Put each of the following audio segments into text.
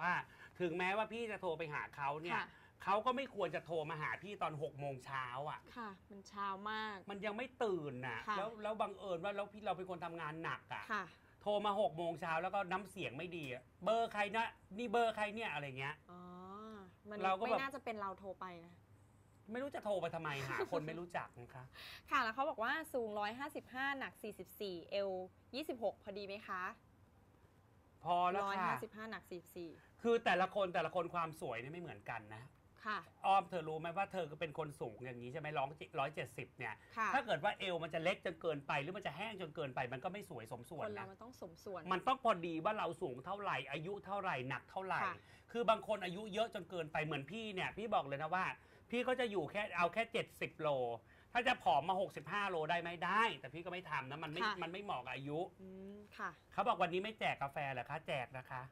ว่าถึงแม้ว่าพี่จะโทรไปหาเขาเนี่ยค่ะ เขาก็ไม่ควรจะโทรมาหาพี่ตอน6กโมงเช้าอะ ค่ะ มันเช้ามาก มันยังไม่ตื่นน่ะค่ะ แล้วแล้วบังเอิญว่าแล้วพี่เราเป็นคนทำงานหนักอะ ค่ะ โทรมา6กโมงเช้าแล้วก็น้ำเสียงไม่ดีอะเบอร์ใครนะนี่เบอร์ใครเนี่ยอะไรเงี้ย อ๋อ มันเราก็ไม่แบบน่าจะเป็นเราโทรไปนะ ไม่รู้จะโทรไปทำไมหาคนไม่รู้จักนะคะ ค่ะ แล้วเขาบอกว่าสูง 155 หนัก 44 เอล26 พอดีไหมคะ พอแล้วค่ะ155 หนัก คือแต่ละคนแต่ละคนความสวยเนี่ยไม่เหมือนกันนะ44ค่ะ อ้อมเธอรู้ไหมว่าเธอก็เป็นคนสูงอย่างนี้ใช่ไหมร้องร้อยเจ็ดสิบเนี่ย ค่ะ ถ้าเกิดว่าเอวมันจะเล็กจนเกินไป หรือมันจะแห้งจนเกินไป มันก็ไม่สวยสมส่วคนนเรานะ มันต้องสมส่วน มันต้องพอดีว่าเราสูงเท่าไหร่ อายุเท่าไหร่หนักเท่าไหร่ ค่ะ คือบางคนอายุเยอะจนเกินไปเหมือนพี่เนี่ย พี่บอกเลยนะว่า พี่ก็จะอยู่แค่เอาแค่ 70 โล ถ้าจะผอมมา 65 โลได้ไหมได้ แต่พี่ก็ไม่ทำนะมันไม่ค่ะ มันไม่เหมาะกับอายุ อืมค่ะ เขาบอกวันนี้ไม่แจกกาแฟเหรอคะ แจกนะคะ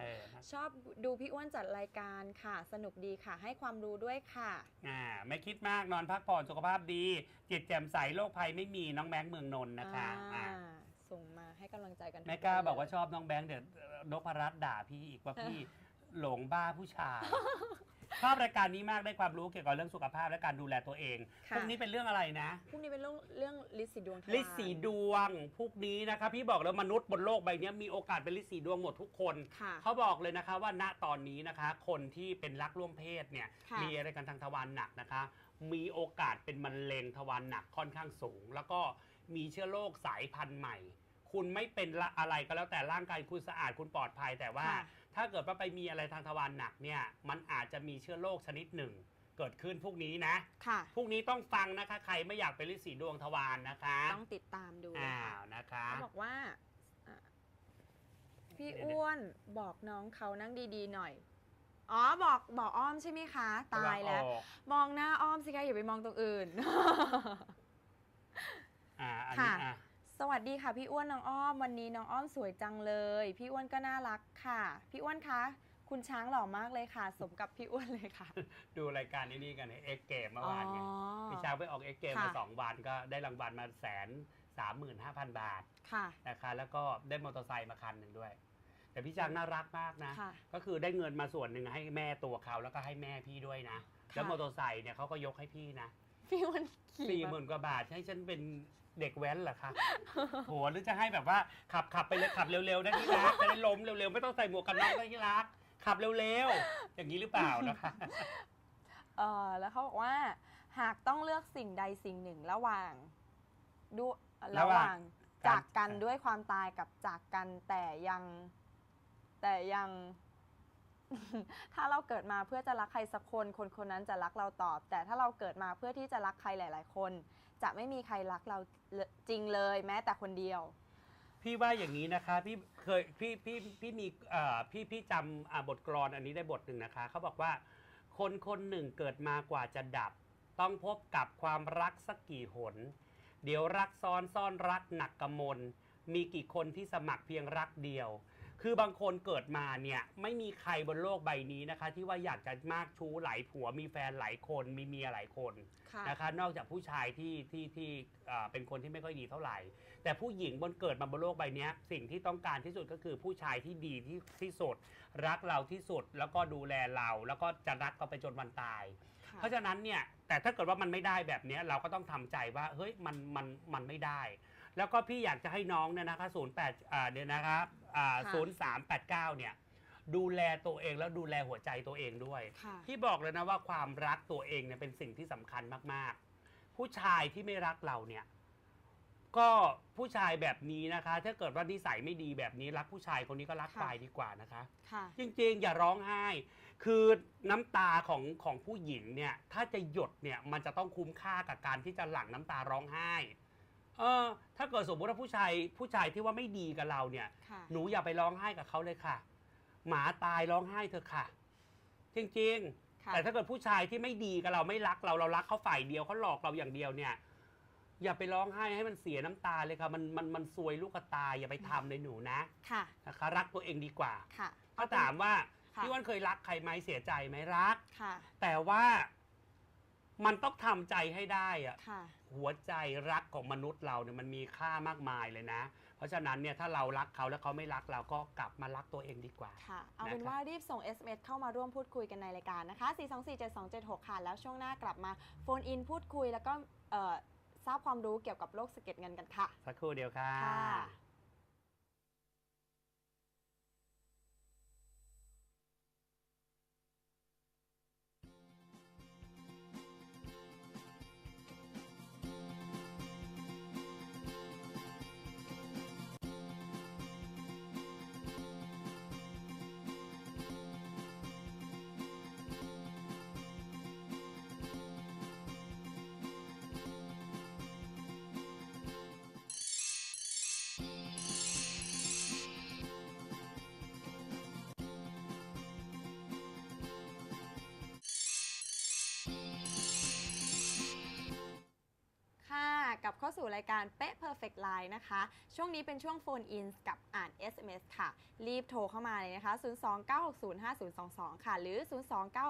เออนะชอบดูพี่อ้วนจัดรายการค่ะ สนุกดีค่ะ ให้ความรู้ด้วยค่ะ อ่าไม่คิดมากนอนพักผ่อนสุขภาพดี จิตแจ่มใสโรคภัยไม่มีน้องแบงค์เมืองนนท์นะคะอ่าอ่าส่งมาให้กำลังใจกันทุแม่กล้าคนบอกว่าเลยชอบน้องแบงค์เดี๋ยวนพรัตน์ด่าพี่อีกว่าพี่หลงบ้าผู้ชาย ชอบรายการนี้มากได้ความรู้เกี่ยวกับเรื่องสุขภาพและการดูแลตัวเองพค่ะวกนี้เป็นเรื่องอะไรนะ พรุ่งนี้เป็นเรื่องเรื่องลิสีดวงทวาร ลิสีดวงพวกนี้นะคะพี่บอกแล้วมนุษย์บนโลกใบนี้มีโอกาสเป็นลิสีดวงหมดทุกคน ค่ะเขาบอกเลยนะคะว่าณตอนนี้นะคะ คนที่เป็นรักร่วมเพศเนี่ยค่ะ มีอะไรกันทางทวารหนักนะคะ มีโอกาสเป็นมะเร็งทวารหนักค่อนข้างสูง แล้วก็มีเชื้อโรคสายพันธุ์ใหม่ คุณไม่เป็นละอะไรก็แล้วแต่ร่างกายคุณสะอาดคุณปลอดภัยแต่ว่า ค่ะ ถ้าเกิดว่าไปมีอะไรทางทวารหนักเนี่ย มันอาจจะมีเชื้อโรคชนิดหนึ่ง เกิดขึ้นพวกนี้นะค่ะ พวกนี้ต้องฟังนะคะ ใครไม่อยากเป็นฤทธิ์สีดวงทวารนะคะต้องติดตามดูอ้าค่ะวนะคะเขาบอกว่าอะพี่เดี๋ยวอ้วนบอกน้องเขานั่งดีๆหน่อย อ๋อบอกบอกอ้อมใช่ไหมคะ ตายแล้วออกมองหน้าอ้อมสิคะอย่าไปมองตรงอื่น อ่าอันนี้ค่ะ อะ สวัสดีค่ะพี่อ้วนน้องอ้อมวันนี้น้องอ้อมสวยจังเลย พี่อ้วนก็น่ารักค่ะ พี่อ้วนคะคุณช้างหล่อมากเลยค่ะ สมกับพี่อ้วนเลยค่ะ ดูรายการนี้นี่กันเอ็กเกมเมื่อวานไงอ๋อพี่ช้างไปออกเอ็กเกมค่ะมาสองวันก็ได้รางวัลมาแสนสามหมื่นห้าพันบาทค่ะนะคะแล้วก็ได้มอเตอร์ไซค์มาคันหนึ่งด้วย แต่พี่ช้างน่ารักมากนะค่ะก็คือได้เงินมาส่วนหนึ่งให้แม่ตัวเขาแล้วก็ให้แม่พี่ด้วยนะค่ะแล้วมอเตอร์ไซค์เนี่ยเขาก็ยกให้พี่นะ พี่อ้วนขี่สี่หมามื่นกว่าบาทให้ฉันเป็นเด็กแว้นเหรอคะโหหรือจะให้แบบว่าขับขับไปเลยขับเร็วๆนะที่รักจะได้ล้มเร็วๆไม่ต้องใส่หมวกกันน็อกนะที่รักขับเร็วๆอย่างนี้หรือเปล่านะคะเออแล้วเขาบอกว่า หากต้องเลือกสิ่งใดสิ่งหนึ่งระหว่างดูระระหหว่าว่างงจากกันด้วยความตายกับจากกันแต่ยังแต่ยัง ถ้าเราเกิดมาเพื่อจะรักใครสักคน คนคนนั้นจะรักเราตอบ แต่ถ้าเราเกิดมาเพื่อที่จะรักใครหลาย ๆ คน จะไม่มีใครรักเราจริงเลย แม้แต่คนเดียว พี่ว่าอย่างนี้นะคะพี่เคยพี่พี่พี่มีอ่อพี่พี่จำอ่าบทกลอนอันนี้ได้บทหนึ่งนะคะเขาบอกว่า คนคนหนึ่งเกิดมากว่าจะดับ ต้องพบกับความรักสักกี่หน เดี๋ยวรักซ้อนซ่อนรักหนักกำมลมีกี่คนที่สมัครเพียงรักเดียว คือบางคนเกิดมาเนี่ยไม่มีใครบนโลกใบนี้นะคะ ที่ว่าอยากจะมากชู้หลายผัวมีแฟนหลายคนมีเมียหลายคนค่ะนะคะ นอกจากผู้ชายที่ที่ที่เอ่อเป็นคนที่ไม่ค่อยดีเท่าไหร่ แต่ผู้หญิงบนเกิดมาบนโลกใบเนี้ยสิ่งที่ต้องการที่สุดก็คือผู้ชายที่ดีที่ที่สุด รักเราที่สุดแล้วก็ดูแลเรา แล้วก็จะรักเราไปจนวันตาย ค่ะเพราะฉะนั้นเนี่ยแต่ถ้าเกิดว่ามันไม่ได้แบบเนี้ยเราก็ต้องทำใจว่าเฮ้ยมันมันมันไม่ได้ แล้วก็พี่อยากจะให้น้องเนี่ยนะคะศูนย์แปดอ่าเนี่ยนะครับอ่าศูนย์สามแปดเก้าเนี่ยดูแลตัวเองแล้วดูแลหัวใจตัวเองด้วยค่ะพี่บอกเลยนะว่าความรักตัวเองเนี่ยเป็นสิ่งที่สำคัญมากๆ ผู้ชายที่ไม่รักเราเนี่ยก็ผู้ชายแบบนี้นะคะ ถ้าเกิดว่านิสัยไม่ดีแบบนี้รักผู้ชายคนนี้ก็รักค่ะไปดีกว่านะคะค่ะจริงๆ อย่าร้องไห้ คือน้ำตาของของผู้หญิงเนี่ยถ้าจะหยดเนี่ยมันจะต้องคุ้มค่ากับการที่จะหลั่งน้ำตาร้องไห้ เออถ้าเกิดสมมติว่าผู้ชายผู้ชายที่ว่าไม่ดีกับเราเนี่ย ค่ะหนูอย่าไปร้องไห้กับเขาเลยค่ะ หมาตายร้องไห้เถอะค่ะ จริงๆ ค่ะ แต่ถ้าเกิดผู้ชายที่ไม่ดีกับเราไม่รักเราเรารักเขาฝ่ายเดียวเขาหลอกเราอย่างเดียวเนี่ย อย่าไปร้องไห้ให้มันเสียน้ำตาเลยค่ะ มันมันมันซวยลูกกระตายอย่าไปทำเลยหนูนะค่ะ นะคะ รักตัวเองดีกว่าค่ะถ้าถามว่าค่ะ พี่อ้วันเคยรักใครไหมเสียใจไหมรัก ค่ะ แต่ว่า มันต้องทำใจให้ได้อะค่ะ หัวใจรักของมนุษย์เราเนี่ยมันมีค่ามากมายเลยนะเพเพราะฉะนั้นเนี่ยถ้าเรารักเขาแล้วเขาไม่รักเราก็กลับมารักตัวเองดีกว่า ค่ะ เอาเป็นว่ารีบส่ง SMS เข้ามาร่วมพูดคุยกันในรายการนะคะ 4247276 ค่ะ แล้วช่วงหน้ากลับมาโฟนอินพูดคุยแล้วก็เอ่อทราบความรู้เกี่ยวกับโรคสะเก็ดเงินกันค่ะ สักครู่เดียวค่ะ ค่ะค่ะ สู่รายการเป๊ะ Perfect Line นะคะ ช่วงนี้เป็นช่วงโฟนอินกับอ่าน SMS ค่ะ รีบโทรเข้ามาเลยนะคะ 029605022 ค่ะ หรือ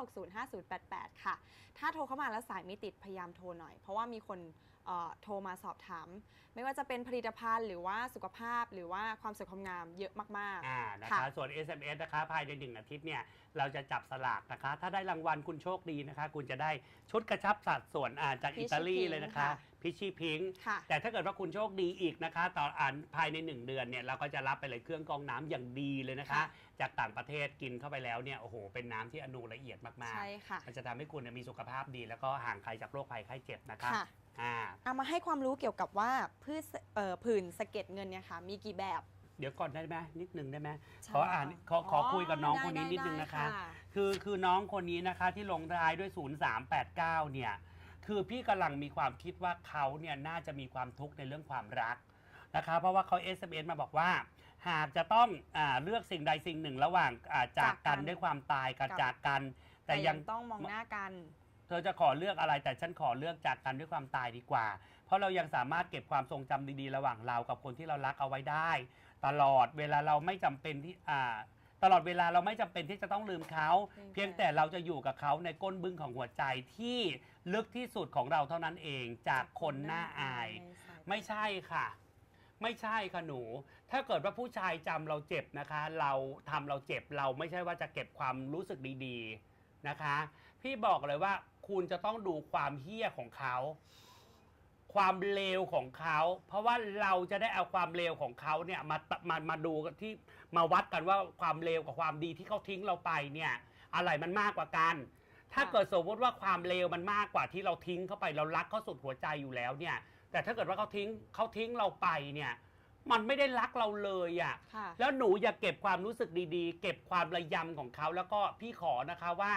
029605088 ค่ะ ถ้าโทรเข้ามาแล้วสายไม่ติดพยายามโทรหน่อย เพราะว่ามีคนเอ่อโทรมาสอบถาม ไม่ว่าจะเป็นผลิตภัณฑ์หรือว่าสุขภาพหรือว่าความสวยความงามเยอะมากอ่านะค่ะคะส่วน SMS นะคะภายในหนึ่งอาทิตย์เนี่ยเราจะจับสลากนะคะ ถ้าได้รางวัลคุณโชคดีนะคะ คุณจะได้ชุดกระชับสัดส่วนอ่าจากอิตาลีเลยนะคะ พิชชี่พิงค์ๆค่ะ แต่ถ้าเกิดว่าคุณโชคดีอีกนะคะตอนอ่านภายใน 1 เดือนเนี่ยเราก็จะรับไปเลยเครื่องกรองน้ำอย่างดีเลยนะคะ ค่ะ จากต่างประเทศกินเข้าไปแล้วเนี่ยโอ้โหเป็นน้ำที่อนูละเอียดมากใช่ค่ะ ๆ มันจะทำให้คุณเนี่ยมีสุขภาพดีแล้วก็ห่างไกลจากโรคภัยไข้เจ็บนะคะค่ะ อ่า เอามาให้ความรู้เกี่ยวกับว่าพืชเอ่อผื่นสะเก็ดเงินเนี่ยค่ะ มีกี่แบบ เดี๋ยวก่อนได้ไหมนิดนึงได้ไหมใช่ขออ่านขอขอคุยกับน้องคนนี้ได้นิดนึงได้นะคะ คือคือน้องคนนี้นะคะที่ลงท้ายด้วย 0389 เนี่ย คือพี่กำลังมีความคิดว่าเขาเนี่ยน่าจะมีความทุกข์ในเรื่องความรักนะคะเพราะว่าเขา SMS มาบอกว่า หากจะต้องอาเลือกสิ่งใดสิ่งหนึ่งระหว่างอ่าจากกันด้วยความตายกับ จากกัน แต่แต่ยัยังงต้องมองหน้ากัน เธอจะขอเลือกอะไร แต่ฉันขอเลือกจากกันด้วยความตายดีกว่า เพราะเรายังสามารถเก็บความทรงจำดีๆ ระหว่างเรากับคนที่เรารักเอาไว้ได้ ตลอดเวลาเราไม่จำเป็นที่อ่า ตลอดเวลาเราไม่จำเป็นที่จะต้องลืมเขาเพียงแต่เพียงแต่เราจะอยู่กับเขาในก้นบึ้งของหัวใจที่ลึกที่สุดของเราเท่านั้นเองจากคนหน้าอายในสายตาไม่ใช่ค่ะ ไม่ใช่ค่ะหนู ถ้าเกิดว่าผู้ชายจำเราเจ็บนะคะ เราทำเราเจ็บเราไม่ใช่ว่าจะเก็บความรู้สึกดีๆนะคะ พี่บอกเลยว่าคุณจะต้องดูความเฮี้ยของเขา ความเลวของเขา เพราะว่าเราจะได้เอาความเลวของเขาเนี่ยมาตมามาดูกันที่ มาวัดกันว่าความเลวกับความดีที่เขาทิ้งเราไปเนี่ยอะไรมันมากกว่ากัน ถ้าเกิดสมมติว่าความเลวมันมากกว่าที่เราทิ้งเข้าไปเรารักเขาสุดหัวใจอยู่แล้วเนี่ย แต่ถ้าเกิดว่าเขาทิ้งเขาทิ้งเราไปเนี่ยมันไม่ได้รักเราเลยอะ่ะค่ะแล้วหนูอย่าเก็บความรู้สึกดีๆ เก็บความระยำของเขาแล้วก็พี่ขอนะคะว่า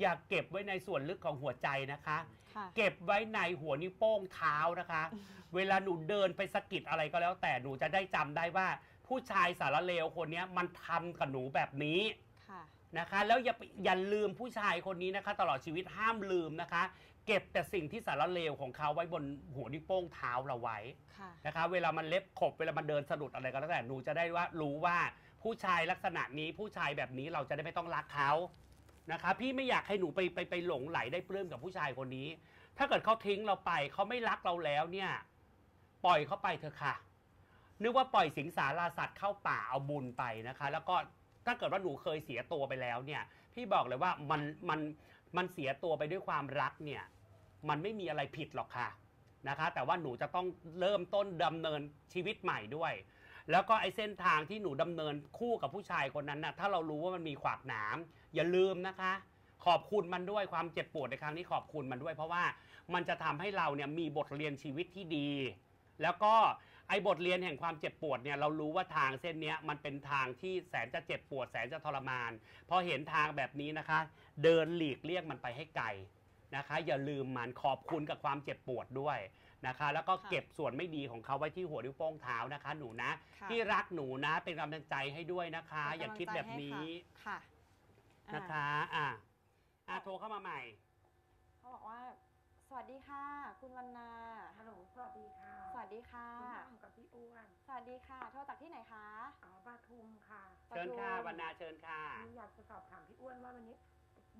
อย่าเก็บไว้ในส่วนลึกของหัวใจนะคะค่ะเก็บไว้ในหัวนิ้วโป้งเท้านะคะ เวลาหนูเดินไปสะกิดอะไรก็แล้ว แต่หนูจะได้จำได้ว่า ผู้ชายสารเลวคนเนี้ยมันทำกับหนูแบบนี้ค่ะนะคะ แล้วอย่าไปอย่าลืมผู้ชายคนนี้นะคะ ตลอดชีวิตห้ามลืมนะคะ เก็บแต่สิ่งที่สารเลวของเขาไว้บนหัวนิ้วโป้งเท้าเราไว้ค่ะ นะคะ เวลามันเล็บขบเวลามันเดินสะดุดอะไรก็แล้วแต่หนูจะได้ว่ารู้ว่าผู้ชายลักษณะนี้ผู้ชายแบบนี้เราจะได้ไม่ต้องรักเขานะคะ พี่ไม่อยากให้หนูไปไปไปหลงไหลได้ปลื้มกับผู้ชายคนนี้ ถ้าเกิดเขาทิ้งเราไปเขาไม่รักเราแล้วเนี่ย ปล่อยเขาไปเถอะค่ะ นึกว่าปล่อยสิงสาราสัตว์เข้าป่าเอาบุญไปนะคะ แล้วก็ถ้าเกิดว่าหนูเคยเสียตัวไปแล้วเนี่ย พี่บอกเลยว่ามันมันมันเสียตัวไปด้วยความรักเนี่ย มันไม่มีอะไรผิดหรอกค่ะนะคะ แต่ว่าหนูจะต้องเริ่มต้นดำเนินชีวิตใหม่ด้วย แล้วก็ไอ้เส้นทางที่หนูดำเนินคู่กับผู้ชายคนนั้นนะถ้าเรารู้ว่ามันมีขวากหนามอย่าลืมนะคะ ขอบคุณมันด้วยความเจ็บปวดในครั้งนี้ขอบคุณมันด้วย เพราะว่ามันจะทำให้เราเนี่ยมีบทเรียนชีวิตที่ดี แล้วก็ ไอ้บทเรียนแห่งความเจ็บปวดเนี่ยเรารู้ว่าทางเส้นเนี้ยมันเป็นทางที่แสนจะเจ็บปวดแสนจะทรมาน พอเห็นทางแบบนี้นะคะ เดินหลีกเลี่ยงมันไปให้ไกลนะคะ อย่าลืมมันขอบคุณกับความเจ็บปวดด้วยนะคะ แล้วก็ค่ะเก็บส่วนไม่ดีของเขาไว้ที่หัวนิ้วโป้งเท้านะคะ หนูนะค่ะ ที่รักหนูนะเป็นกำลังใจให้ด้วยนะคะเป็นอย่าคิดแบบนี้กำลังใจให้ค่ะอ่านะคะ อะอะโทรเข้ามาใหม่ เขาบอกว่า สวัสดีค่ะ คุณวรรณาฮัลโหลสวัสดีค่ะสวัส ดีค่ะคุณอ้อมกับพี่อ้วนสวัสดีค่ะ โทรจากที่ไหนคะ อ๋อปทุมค่ะเชิญค่ะวรรณาเชิญค่ะหนูอยากจะสอบถามพี่อ้วนว่าวันนี้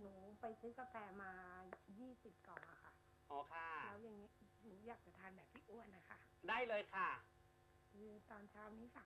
หนูไปซื้อกาแฟมา20กล่องอะค่ะ อ๋อค่ะ แล้วอย่างนี้หนูอยากจะทานแบบพี่อ้วนนะคะ ได้เลยค่ะ คือตอนเช้านี้ค่ะ